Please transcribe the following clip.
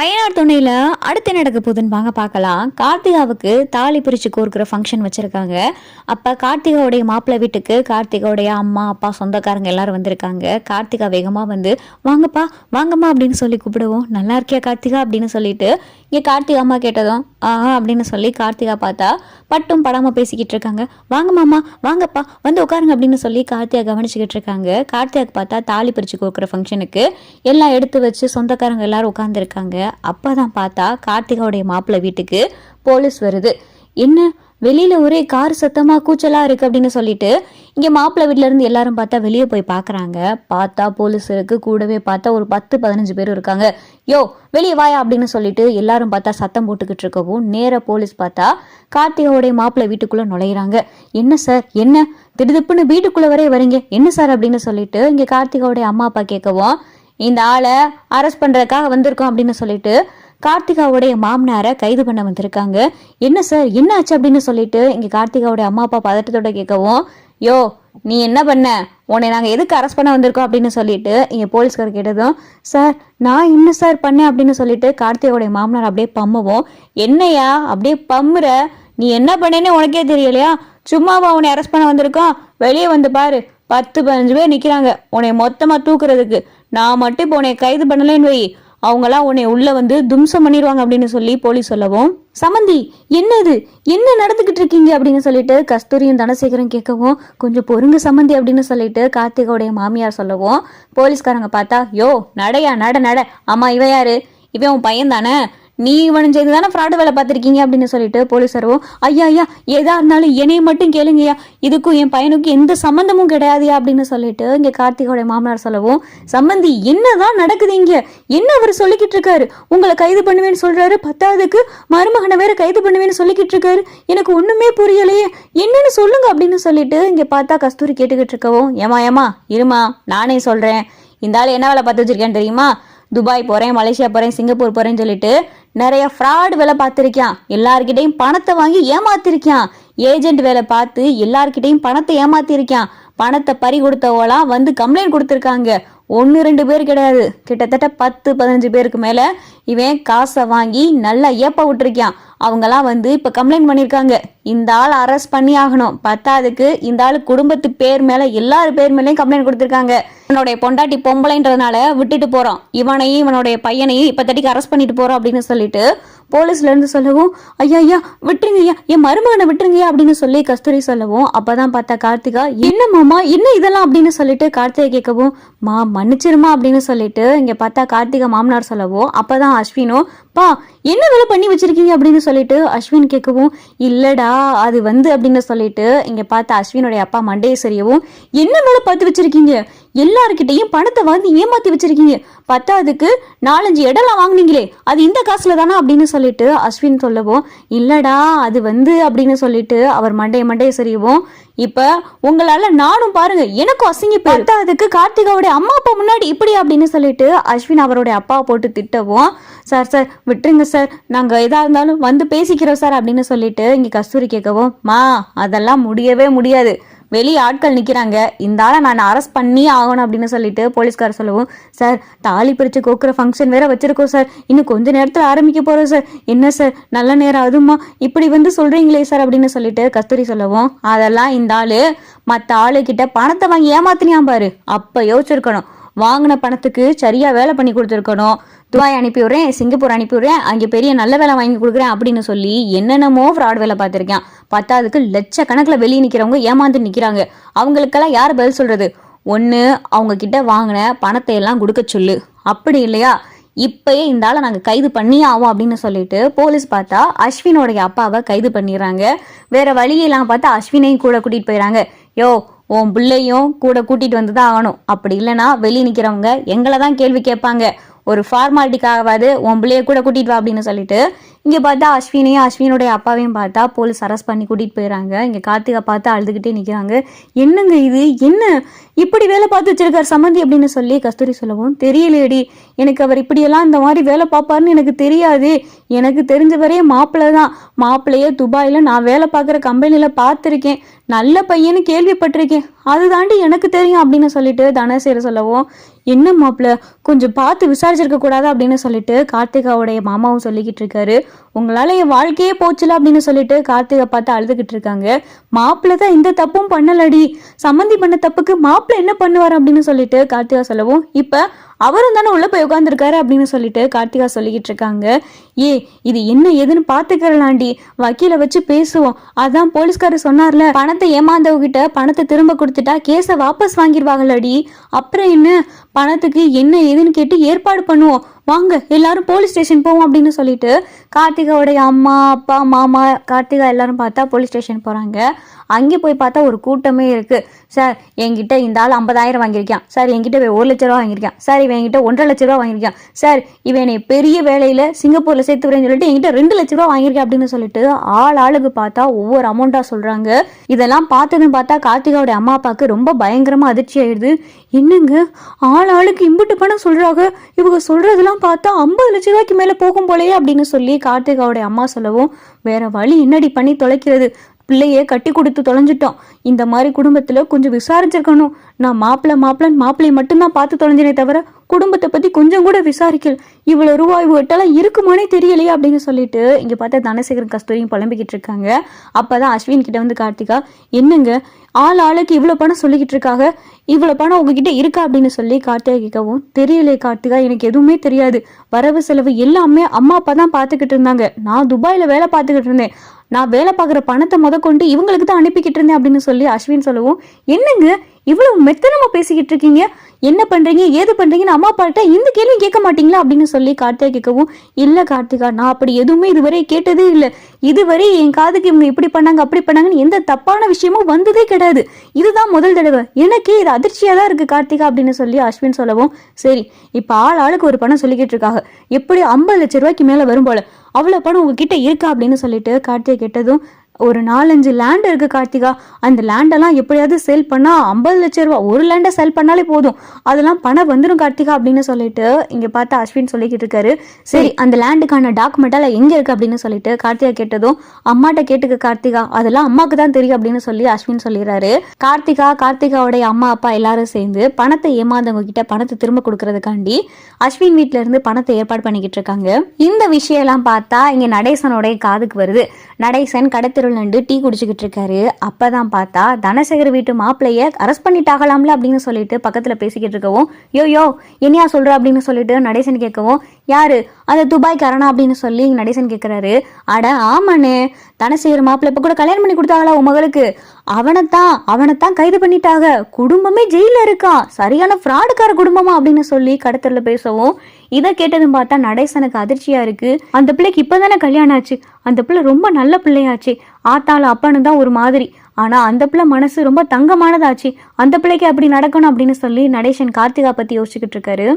அய்யனார் துணையில் அடுத்து நடக்க போகுதுன்னு வாங்க பார்க்கலாம். கார்த்திகாவுக்கு தாலி பிரித்து கோர்க்கிற ஃபங்க்ஷன் வச்சுருக்காங்க. அப்போ கார்த்திகாவுடைய மாப்பிள்ளை வீட்டுக்கு கார்த்திகாவுடைய அம்மா அப்பா சொந்தக்காரங்க எல்லாரும் வந்திருக்காங்க. கார்த்திகா வேகமாக வந்து வாங்கப்பா வாங்கம்மா அப்படின்னு சொல்லி கூப்பிடுவோம். நல்லா இருக்கியா கார்த்திகா? அப்படின்னு சொல்லிட்டு இங்கே கார்த்திகா அம்மா கேட்டதும் ஆஹா அப்படின்னு சொல்லி கார்த்திகா பார்த்தா பட்டும் படாமல் பேசிக்கிட்டு இருக்காங்க. வாங்க மாமா வாங்கப்பா வந்து உட்காருங்க அப்படின்னு சொல்லி கார்த்தியா கவனிச்சுக்கிட்டு இருக்காங்க. கார்த்தியாக்கு பார்த்தா தாலி பிரித்து கொடுக்குற ஃபங்க்ஷனுக்கு எல்லாம் எடுத்து வச்சு சொந்தக்காரங்க எல்லாரும் உட்காந்துருக்காங்க அப்போ தான் பார்த்தா கார்த்திகாவுடைய மாப்பிள்ளை வீட்டுக்கு போலீஸ் வருது. என்ன வெளியில ஒரே கார் சத்தமா கூச்சலா இருக்கு அப்படின்னு சொல்லிட்டு இங்க மாப்பிள்ளை வீட்ல இருந்து எல்லாரும் பார்த்தா வெளியே போய் பார்க்குறாங்க பார்த்தா போலீஸ் இருக்கு. கூடவே பார்த்தா ஒரு பத்து பதினஞ்சு பேர் இருக்காங்க. யோ வெளியே வாயா அப்படின்னு சொல்லிட்டு எல்லாரும் பார்த்தா சத்தம் போட்டுக்கிட்டு இருக்கவும் நேர போலீஸ் பார்த்தா கார்த்திகாவுடைய மாப்பிள்ளை வீட்டுக்குள்ள நுழையிறாங்க. என்ன சார் என்ன? திடுதிப்புன்னு வீட்டுக்குள்ள வரைய வரீங்க? என்ன சார் அப்படின்னு சொல்லிட்டு இங்க கார்த்திகாவுடைய அம்மா அப்பா கேட்கவும் இந்த ஆளை அரெஸ்ட் பண்றதுக்காக வந்திருக்கோம் அப்படின்னு சொல்லிட்டு கார்த்திகாவுடைய மாமனாரை கைது பண்ண வந்திருக்காங்க. என்ன சார் என்ன ஆச்சு அப்படின்னு சொல்லிட்டு இங்கே கார்த்திகாவுடைய அம்மா அப்பா பதட்டத்தோட கேட்கவும் யோ நீ என்ன பண்ண? உன்னை நாங்கள் எதுக்கு அரெஸ்ட் பண்ண வந்திருக்கோம்? அப்படின்னு சொல்லிட்டு இங்கே போலீஸ்கார் கேட்டதும் சார் நான் என்ன சார் பண்ணேன்? அப்படின்னு சொல்லிட்டு கார்த்திகாவுடைய மாமனார் அப்படியே பம்முவோம். என்னையா? அப்படியே பம்முற? நீ என்ன பண்ணேன்னு உனக்கே தெரியலையா? சும்மாவா உன்னை அரெஸ்ட் பண்ண வந்திருக்கோம்? வெளியே வந்து பாரு. பத்து பதினஞ்சு பேர் நிற்கிறாங்க உன்னை மொத்தமாக தூக்குறதுக்கு. நான் மட்டும் இப்போ உன்னை கைது பண்ணலன்னு வை. அவங்களாம் உன்னை உள்ள வந்து தும்சம் பண்ணிடுவாங்க அப்படின்னு சொல்லி போலீஸ் சொல்லவும் சமந்தி என்னது? என்ன நடந்துகிட்டு இருக்கீங்க? அப்படின்னு சொல்லிட்டு கஸ்தூரியும் தனசேகரும் கேட்கவும் கொஞ்சம் பொறுங்க சமந்தி அப்படின்னு சொல்லிட்டு கார்த்திகோடைய மாமியார் சொல்லவும் போலீஸ்காரங்க பார்த்தா யோ நடையா நட நட. ஆமா இவன் யாரு? இவன் உன் பையன் தானே நீ இவன் செய்து தானே ஃப்ராடு வேலை பார்த்துருக்கீங்க அப்படின்னு சொல்லிட்டு போலீஸ் ஐயா ஐயா எதா இருந்தாலும் என்னை மட்டும் கேளுங்கய்யா. இதுக்கும் என் பையனுக்கும் எந்த சம்மந்தமும் கிடையாதுயா அப்படின்னு சொல்லிட்டு இங்கே கார்த்திகோடைய மாமனார் சொல்லவும் சம்மந்தி என்னதான் நடக்குது இங்க? என்ன அவர் சொல்லிக்கிட்டு இருக்காரு? உங்களை கைது பண்ணுவேன்னு சொல்றாரு பத்தாவதுக்கு மருமகனை வேற கைது பண்ணுவேன்னு சொல்லிக்கிட்டு இருக்காரு. எனக்கு ஒண்ணுமே புரியலையே. என்னன்னு சொல்லுங்க அப்படின்னு சொல்லிட்டு இங்க பார்த்தா கஸ்தூரி கேட்டுக்கிட்டு இருக்கவும் ஏமா ஏமா இருமா நானே சொல்றேன். இந்த ஆள் என்ன வேலை பார்த்து வச்சிருக்கேன்னு தெரியுமா? துபாய் போகிறேன் மலேசியா போகிறேன் சிங்கப்பூர் போகிறேன்னு சொல்லிட்டு நிறைய ஃப்ராட் வேலை பார்த்துருக்கான். எல்லாருக்கிட்டையும் பணத்தை வாங்கி ஏமாத்திருக்கான். ஏஜென்ட் வேலை பார்த்து எல்லாருக்கிட்டையும் பணத்தை ஏமாத்திருக்கான். பணத்தை பறி கொடுத்தவங்களாம் வந்து கம்ப்ளைண்ட் கொடுத்துருக்காங்க. ஒன்று ரெண்டு பேர் கிடையாது. கிட்டத்தட்ட பத்து பதினஞ்சு பேருக்கு மேலே இவன் காசை வாங்கி நல்லா ஏப்ப விட்டுருக்கான். அவங்கெல்லாம் வந்து இப்போ கம்ப்ளைண்ட் பண்ணியிருக்காங்க இந்த ஆள் அரெஸ்ட் பண்ணி ஆகணும் பத்தாதுக்கு இந்த ஆள் குடும்பத்து பேர் மேலே எல்லார் பேர் மேலேயும் கம்ப்ளைண்ட் கொடுத்துருக்காங்க. இவனுடைய பொண்டாட்டி பொம்பளைன்றதுனால விட்டுட்டு போகிறோம் இவனையும் இவனுடைய பையனையும் இப்போ தட்டிக்கு அரெஸ்ட் பண்ணிட்டு போகிறோம் அப்படின்னு சொல்லிட்டு போலீஸ்லேருந்து சொல்லவும் ஐயா ஐயா விட்டுருங்க ஐயா. என் மருமகனை விட்டுருங்கய்யா அப்படின்னு சொல்லி கஸ்தூரி சொல்லவும் அப்போதான் பார்த்தா கார்த்திகா என்ன மாமா என்ன இதெல்லாம்? அப்படின்னு சொல்லிட்டு கார்த்திகை கேட்கவும் மா மன்னிச்சிருமா? அப்படின்னு சொல்லிட்டு இங்கே பார்த்தா கார்த்திகா மாமனார் சொல்லவும் அப்போதான் அஸ்வினும் பா என்ன வேலை பண்ணி வச்சிருக்கீங்க அப்படின்னு சொல்லிட்டு அஸ்வின் கேட்கவும் இல்லடா அது வந்து அப்படின்னு சொல்லிட்டு இங்க பார்த்தா அஸ்வினுடைய அப்பா மண்டேஸ்வரியவும் என்ன வேலை பார்த்து வச்சிருக்கீங்க? எல்லாருக்கிட்டையும் பணத்தை வாங்கி ஏமாத்தி வச்சிருக்கீங்க. பத்தாவதுக்கு நாலஞ்சு இடம்லாம் வாங்குனீங்களே அது இந்த காசுல தானா அப்படின்னு சொல்லிட்டு அஸ்வின் சொல்லவும் இல்லடா அது வந்து அப்படின்னு சொல்லிட்டு அவர் மண்டைய மண்டைய சரியவும் இப்ப உங்களால நானும் பாருங்க எனக்கும் அசிங்க பத்தாவதுக்கு கார்த்திகாவுடைய அம்மா அப்பா முன்னாடி இப்படி அப்படின்னு சொல்லிட்டு அஸ்வின் அவருடைய அப்பா போட்டு திட்டவும் சார் சார் விட்டுருங்க சார் நாங்க எதா இருந்தாலும் வந்து பேசிக்கிறோம் சார் அப்படின்னு சொல்லிட்டு இங்க கஸ்தூரி கேட்கவும் மா அதெல்லாம் முடியவே முடியாது. வெளியே ஆட்கள் நிற்கிறாங்க இந்த ஆளை நான் அரெஸ்ட் பண்ணி ஆகணும் அப்படின்னு சொல்லிட்டு போலீஸ்கார் சொல்லவும் சார் தாலி பிரித்து கோக்குற ஃபங்க்ஷன் வேற வச்சிருக்கோம் சார் இன்னும் கொஞ்ச நேரத்தில் ஆரம்பிக்க போகிறோம் சார் என்ன சார் நல்ல நேரம் அதுமா? இப்படி வந்து சொல்கிறீங்களே சார் அப்படின்னு சொல்லிட்டு கஸ்தூரி சொல்லவும் அதெல்லாம் இந்த ஆள் மற்ற ஆளுக்கிட்ட பணத்தை வாங்கி ஏமாத்தினியாம் பாரு. அப்போ யோசிச்சிருக்கணும். வாங்கின பணத்துக்கு சரியாக வேலை பண்ணி கொடுத்துருக்கணும். துபாய் அனுப்பி விட்றேன் சிங்கப்பூர் அனுப்பி விட்றேன் அங்கே பெரிய நல்ல வேலை வாங்கி கொடுக்குறேன் அப்படின்னு சொல்லி என்னென்னமோ ஃப்ராட் வேலை பார்த்துருக்கேன். பத்தாவதுக்கு லட்சக்கணக்கில் வெளியே நிற்கிறவங்க ஏமாந்து நிற்கிறாங்க அவங்களுக்கெல்லாம் யார் பதில் சொல்கிறது ஒன்று அவங்க கிட்ட வாங்கின பணத்தை எல்லாம் கொடுக்க சொல்லு. அப்படி இல்லையா? இப்பயே இந்த ஆளை நாங்கள் கைது பண்ணியே ஆவோம் அப்படின்னு சொல்லிட்டு போலீஸ் பார்த்தா அஸ்வினோடைய அப்பாவை கைது பண்ணிடுறாங்க. வேற வழியெல்லாம் பார்த்தா அஸ்வினையும் கூட கூட்டிகிட்டு போயிடறாங்க. யோ உன் பிள்ளையும் கூட கூட்டிட்டு வந்து தான் ஆகணும். அப்படி இல்லைன்னா வெளியே நிற்கிறவங்க எங்களை தான் கேள்வி கேட்பாங்க. ஒரு ஃபார்மாலிட்டிக்காகவாது உன் பிள்ளைய கூட கூட்டிட்டு வா அப்படின்னு சொல்லிட்டு இங்கே பார்த்தா அஸ்வினையும் அஸ்வினுடைய அப்பாவையும் பார்த்தா போலீஸ் அரெஸ்ட் பண்ணி கூட்டிகிட்டு போயிடறாங்க இங்கே கார்த்திகா பார்த்து அழுதுகிட்டே நிற்கிறாங்க என்னங்க இது? என்ன? இப்படி வேலை பார்த்து வச்சிருக்கார் சம்மந்தி அப்படின்னு சொல்லி கஸ்தூரி சொல்லவும் தெரியலையடி எனக்கு அவர் இப்படியெல்லாம் இந்த மாதிரி வேலை பார்ப்பாருன்னு எனக்கு தெரியாது. எனக்கு தெரிஞ்ச வரையே மாப்பிள்ளை தான். மாப்பிள்ளையே துபாயில் நான் வேலை பார்க்குற கம்பெனியில் பார்த்துருக்கேன். நல்ல பையன்னு கேள்விப்பட்டிருக்கேன். அது தாண்டி எனக்கு தெரியும் அப்படின்னு சொல்லிட்டு தனசேர சொல்லவும் என்ன மாப்பிள்ள? கொஞ்சம் பார்த்து விசாரிச்சிருக்க கூடாது அப்படின்னு சொல்லிட்டு கார்த்திகாவுடைய மாமாவும் சொல்லிக்கிட்டு இருக்காரு. உங்களால என் வாழ்க்கையே போச்சுல அப்படின்னு சொல்லிட்டு கார்த்திகை பார்த்து அழுதுகிட்டு இருக்காங்க. மாப்பிள்ள தான் இந்த தப்பும் பண்ணலடி. சம்மந்தி பண்ண தப்புக்கு மாப்பிள்ள என்ன பண்ணுவார் அப்படின்னு சொல்லிட்டு கார்த்திகா சொல்லவும் இப்ப அவரும் தானே உள்ள போய் உட்காந்துருக்காரு அப்படின்னு சொல்லிட்டு கார்த்திகா சொல்லிக்கிட்டு இருக்காங்க. ஏ இது என்ன ஏதுன்னு பாத்துக்கிறலாண்டி. வக்கீல வச்சு பேசுவோம். அதான் போலீஸ்காரர் சொன்னார்ல பணத்தை ஏமாந்தவகிட்ட பணத்தை திரும்ப கொடுத்துட்டா கேஸை வாபஸ் வாங்கிடுவாங்களடி. அப்புறம் என்ன? பணத்துக்கு என்ன ஏதுன்னு கேட்டு ஏற்பாடு பண்ணுவோம். வாங்க எல்லாரும் போலீஸ் ஸ்டேஷன் போவோம் அப்படின்னு சொல்லிட்டு கார்த்திகாவுடைய அம்மா அப்பா மாமா கார்த்திகா எல்லாரும் பார்த்தா போலீஸ் ஸ்டேஷன் போறாங்க. அங்கே போய் பார்த்தா ஒரு கூட்டமே இருக்குது சார் என்கிட்ட இந்த ஆள் ஐம்பதாயிரம் வாங்கியிருக்கான். சார் என்கிட்ட இவன் ஒரு லட்ச ரூபா வாங்கியிருக்கான். சார் இவன் என்கிட்ட ஒன்றரை லட்ச ரூபா வாங்கியிருக்கான். சார் இவன் என்னை பெரிய வேலையில் சிங்கப்பூரில் சேர்த்து வரேன்னு சொல்லிட்டு என்கிட்ட ரெண்டு லட்ச ரூபா வாங்கியிருக்கேன் அப்படின்னு சொல்லிட்டு ஆள் ஆளுக்கு பார்த்தா ஒவ்வொரு அமௌண்ட்டாக சொல்கிறாங்க இதெல்லாம் பார்த்ததுன்னு பார்த்தா கார்த்திகாவுடைய அம்மா அப்பாவுக்கு ரொம்ப பயங்கரமாக அதிர்ச்சி ஆயிடுது. என்னங்க? ஆள் ஆளுக்கு இம்புட்டு பணம் சொல்கிறாங்க இவங்க சொல்கிறதெல்லாம் பார்த்தா ஐம்பது லட்ச ரூபாய்க்கு மேலே போகும் போலயே அப்படின்னு சொல்லி கார்த்திகாவுடைய அம்மா சொல்லவும் வேற வழி என்னடி பண்ணி தொலைக்கிறது? பிள்ளைய கட்டி கொடுத்து தொலைஞ்சிட்டோம். இந்த மாதிரி குடும்பத்தில் கொஞ்சம் விசாரிச்சிருக்கணும். நான் மாப்பிள்ள மாப்பிள்ளன் மாப்பிள்ளையை மட்டும்தான் பார்த்து தொலைஞ்சினே தவிர குடும்பத்தை பற்றி கொஞ்சம் கூட விசாரிக்கல. இவ்வளோ ரூபாய் இவட்டெல்லாம் இருக்குமானே தெரியலையே அப்படின்னு சொல்லிட்டு இங்கே பார்த்தா தனசேகரன் கஸ்தூரியும் புலம்பிக்கிட்டு இருக்காங்க. அப்போ தான் அஸ்வின் கிட்ட வந்து கார்த்திகா என்னங்க ஆள் ஆளுக்கு இவ்வளோ பணம் சொல்லிக்கிட்டு இருக்காங்க? இவ்வளோ பணம் உங்ககிட்ட இருக்கா அப்படின்னு சொல்லி கார்த்திகா கேட்கவும் தெரியலையே கார்த்திகா எனக்கு எதுவுமே தெரியாது. வரவு செலவு எல்லாமே அம்மா அப்பா தான் பார்த்துக்கிட்டு இருந்தாங்க. நான் துபாயில் வேலை பார்த்துக்கிட்டு இருந்தேன். நான் வேலை பார்க்குற பணத்தை முத கொண்டு இவங்களுக்கு தான் அனுப்பிக்கிட்டு இருந்தேன் அப்படின்னு சொல்லி அஸ்வின் சொல்லவும். என்னங்க இவ்வளவு மெத்தனமா பேசிக்கிட்டு இருக்கீங்க? என்ன பண்றீங்க? ஏது பண்றீங்கன்னு அம்மா அப்பாட்ட இந்த கேள்வி கேட்க மாட்டீங்களா? அப்படின்னு சொல்லி கார்த்திகா கேட்கவும் இல்ல கார்த்திகா நான் அப்படி எதுவுமே இதுவரை கேட்டதே இல்லை. இதுவரை என் காதுக்கு இவங்க இப்படி பண்ணாங்க அப்படி பண்ணாங்கன்னு எந்த தப்பான விஷயமும் வந்ததே கிடையாது. இதுதான் முதல் தடவை. எனக்கே இது அதிர்ச்சியா தான் இருக்கு கார்த்திகா அப்படின்னு சொல்லி அஸ்வின் சொல்லவும். சரி இப்ப ஆள் ஆளுக்கு ஒரு பணம் சொல்லிக்கிட்டு இருக்காங்க. எப்படி ஐம்பது லட்ச ரூபாய்க்கு மேல வரும் போல. அவ்வளோ பணம் உங்ககிட்ட இருக்கா அப்படின்னு சொல்லிட்டு கார்த்திகை கேட்டதும் ஒரு நாலஞ்சு லேண்ட் இருக்கு கார்த்திகா. அந்த லேண்டெல்லாம் எப்படியாவது சேல் பண்ணால் ஐம்பது லட்ச ரூபா ஒரு லேண்டை சேல் பண்ணாலே போதும். அதெல்லாம் பணம் வந்துடும் கார்த்திகா அப்படின்னு சொல்லிட்டு இங்கே பார்த்து அஸ்வின் சொல்லிக்கிட்டு இருக்காரு. சரி அந்த லேண்டுக்கான டாக்குமெண்ட் எல்லாம் இருக்குது அப்படின்னு சொல்லிட்டு கார்த்திகா கேட்டதும் அம்மாட்ட கேட்டுக்க கார்த்திகா. அதெல்லாம் அம்மாவுக்கு தான் தெரியும் அப்படின்னு சொல்லி அஸ்வின் சொல்லிடுறாரு. கார்த்திகா கார்த்திகாவுடைய அம்மா அப்பா எல்லாரும் சேர்ந்து பணத்தை ஏமாந்தவங்க கிட்ட பணத்தை திரும்ப கொடுக்கறதுக்காண்டி அஸ்வின் வீட்டிலேருந்து இருந்து பணத்தை ஏற்பாடு பண்ணிக்கிட்டு இருக்காங்க. இந்த விஷயம் எல்லாம் பார்த்தா இங்கே நடேசனுடைய காதுக்கு வருது. நடேசன் தெருவில் நின்று டீ குடிச்சுக்கிட்டு இருக்காரு. அப்பதான் பார்த்தா தனசேகர் வீட்டு மாப்பிள்ளைய அரெஸ்ட் பண்ணிட்டாகலாம்ல அப்படின்னு சொல்லிட்டு பக்கத்துல பேசிக்கிட்டு இருக்கவும் யோ யோ என்னையா சொல்கிற அப்படின்னு சொல்லிட்டு நடேசன் கேட்கவும் யாரு? அந்த துபாய் கரணா அப்படின்னு சொல்லி நடேசன் கேட்குறாரு. அட ஆமாண்ணே. தனசேகர் மாப்பிள்ளை இப்போ கூட கல்யாணம் பண்ணி கொடுத்தாங்களா உன் மகளுக்கு? அவனைத்தான் அவனைத்தான் கைது பண்ணிட்டாங்க. குடும்பமே ஜெயில இருக்கான் சரியான ஃப்ராடுக்கார குடும்பமா? அப்படின்னு சொல்லி கடத்தல பேசவும் இதை கேட்டதும் பார்த்தா நடேசனுக்கு அதிர்ச்சியா இருக்கு. அந்த பிள்ளைக்கு இப்பதானே கல்யாணம் ஆச்சு. அந்த பிள்ளை ரொம்ப நல்ல பிள்ளையாச்சு. ஆத்தாள் அப்பனு தான் ஒரு மாதிரி. ஆனா அந்த பிள்ளை மனசு ரொம்ப தங்கமானதாச்சு. அந்த பிள்ளைக்கு அப்படி நடக்கணும் அப்படின்னு சொல்லி நடேசன் கார்த்திகா பத்தி யோசிச்சுக்கிட்டு இருக்காரு.